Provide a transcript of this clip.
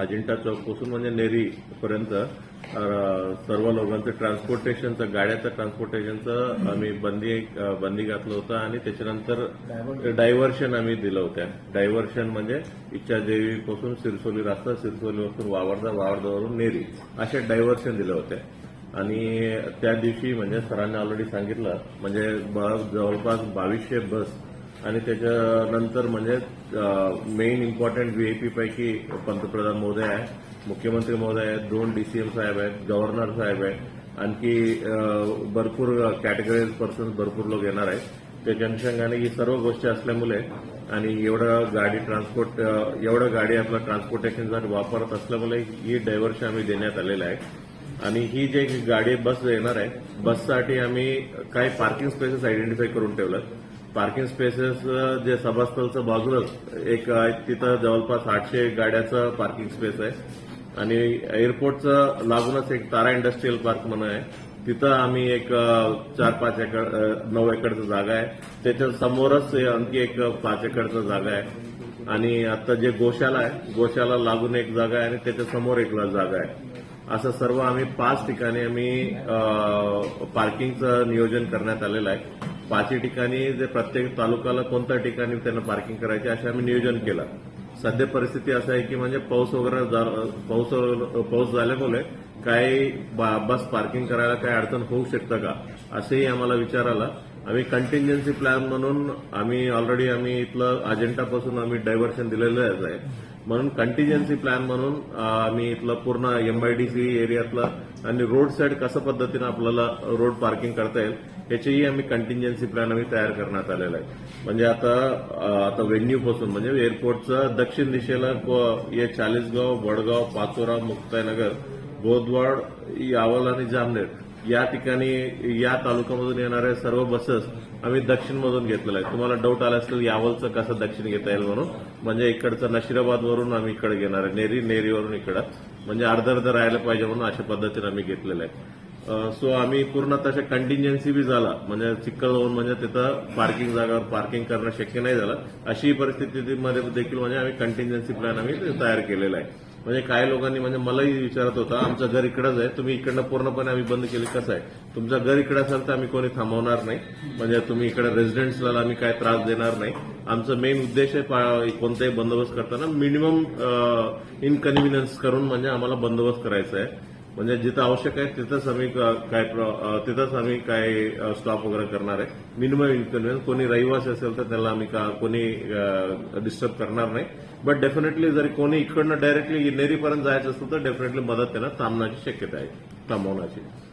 अजिंठा चौकपासून म्हणजे नेरी पर्यंत सर्व लोकांचं ट्रान्सपोर्टेशनचं गाड्याचं ट्रान्सपोर्टेशनचं आम्ही बंदी बंदी घातलं होतं आणि त्याच्यानंतर डायव्हर्शन आम्ही दिलं होतं डायव्हर्शन म्हणजे इच्छादेवी पासून सिरसोली रस्ता सिरसोलीपासून वावरदा वावरदावरून नेरी असे डायव्हर्शन दिलं होते आणि त्या दिवशी म्हणजे सरांनी ऑलरेडी सांगितलं म्हणजे जवळपास बावीसशे बस आणि त्याच्यानंतर म्हणजे मेन इम्पॉर्टंट व्हीआयपी पैकी पंतप्रधान महोदय आहे मुख्यमंत्री महोदय आहेत दोन डीसीएम साहेब आहेत गव्हर्नर साहेब आहेत. आणखी भरपूर कॅटेगरीज पर्सन भरपूर लोक येणार आहेत. त्याच्या अनुषंगाने ही सर्व गोष्टी असल्यामुळे आणि एवढं गाडी ट्रान्सपोर्ट एवढं गाडी आपला ट्रान्सपोर्टेशनसाठी वापरत असल्यामुळे ही डायव्हर्शन आम्ही देण्यात आलेलं आहे. आणि ही जे गाडी बस येणार आहे बससाठी आम्ही काही पार्किंग स्पेसेस आयडेंटिफाय करून ठेवलं पार्किंग स्पेसेस जे सभास्थलचं बाजूलाच एक आहे, तिथं जवळपास आठशे गाड्याचं पार्किंग स्पेस आहे. आणि एअरपोर्टचं लागूनच एक तारा इंडस्ट्रीयल पार्क म्हणून आहे. तिथं आम्ही एक चार पाच एकर नऊ एकरचं जागा आहे. त्याच्या समोरच आणखी एक पाच एकरचं जागा आहे. आणि आता जे गोशाला आहे गोशाला लागून एक जागा आहे आणि त्याच्यासमोर एक जागा आहे. असं सर्व आम्ही पाच ठिकाणी आम्ही पार्किंगचं नियोजन करण्यात आलेलं आहे. पाचही ठिकाणी जे प्रत्येक तालुक्याला कोणत्या ठिकाणी त्यांना पार्किंग करायचे असे आम्ही नियोजन केलं. सध्या परिस्थिती असं आहे की म्हणजे पाऊस वगैरे जा- पाऊस पाऊस झाल्यामुळे काही बा- बस पार्किंग करायला काही अडचण होऊ शकतं का असंही आम्हाला विचार आला आम्ही कंटिन्जन्सी प्लॅन म्हणून आम्ही ऑलरेडी आम्ही इथलं अजेंटापासून आम्ही डायव्हर्शन दिलेलं आहे. म्हणून कंटिजन्सी प्लॅन म्हणून आम्ही इथलं पूर्ण एमआयडीसी एरियातलं आणि रोड साईड कसं पद्धतीनं आपल्याला रोड पार्किंग करता येईल याचीही आम्ही कंटिजन्सी प्लॅन आम्ही तयार करण्यात आलेला आहे. म्हणजे आता आता वेन्यूपासून म्हणजे एअरपोर्टचं दक्षिण दिशेला को- हे चाळीसगाव वडगाव पाचोरा मुक्ताईनगर बोदवाड यावल आणि जामनेर या ठिकाणी या तालुक्यामधून येणाऱ्या सर्व बसेस आम्ही दक्षिणमधून घेतलेल्या आहेत. तुम्हाला डाऊट आला असेल यावलचं कसं दक्षिण घेता येईल म्हणून. म्हणजे इकडचं नशिराबादवरून आम्ही इकडे घेणार आहे. नेरी नेरीवरून इकडं. म्हणजे अर्ध अर्ध राहायला पाहिजे म्हणून अशा पद्धतीने आम्ही घेतलेलं आहे. सो आम्ही पूर्ण तशा कंटिन्जन्सी बी झाला. म्हणजे चिखल होऊन म्हणजे तिथं पार्किंग जागावर पार्किंग करणं शक्य नाही झालं. अशी परिस्थितीमध्ये देखील म्हणजे आम्ही कंटिन्जन्सी प्लॅन आम्ही तयार केलेला आहे. म्हणजे काही लोकांनी म्हणजे मलाही विचारत होता आमचं घर इकडंच आहे तुम्ही इकडनं पूर्णपणे आम्ही बंद केली कसं आहे? तुमचं घर इकडे असेल तर आम्ही कोणी थांबवणार नाही. म्हणजे तुम्ही इकडे रेसिडेंट्सला आम्ही काय त्रास देणार नाही. आमचं मेन उद्देश आहे कोणताही बंदोबस्त करताना मिनिमम इनकन्व्हिनियन्स करून म्हणजे आम्हाला बंदोबस्त करायचा आहे. म्हणजे जिथं आवश्यक आहे तिथंच आम्ही काय तिथंच आम्ही काय स्टॉप वगैरे करणार आहे. मिनिमम इन्कन्व्हिनियन्स कोणी रहिवासी असेल तर त्याला आम्ही का कोणी डिस्टर्ब करणार नाही. बट डेफिनेटली जरी कोणी इकडनं डायरेक्टली नेरीपर्यंत जायचं असेल तर डेफिनेटली मदत त्यांना थांबण्याची शक्यता आहे. थांबवण्याची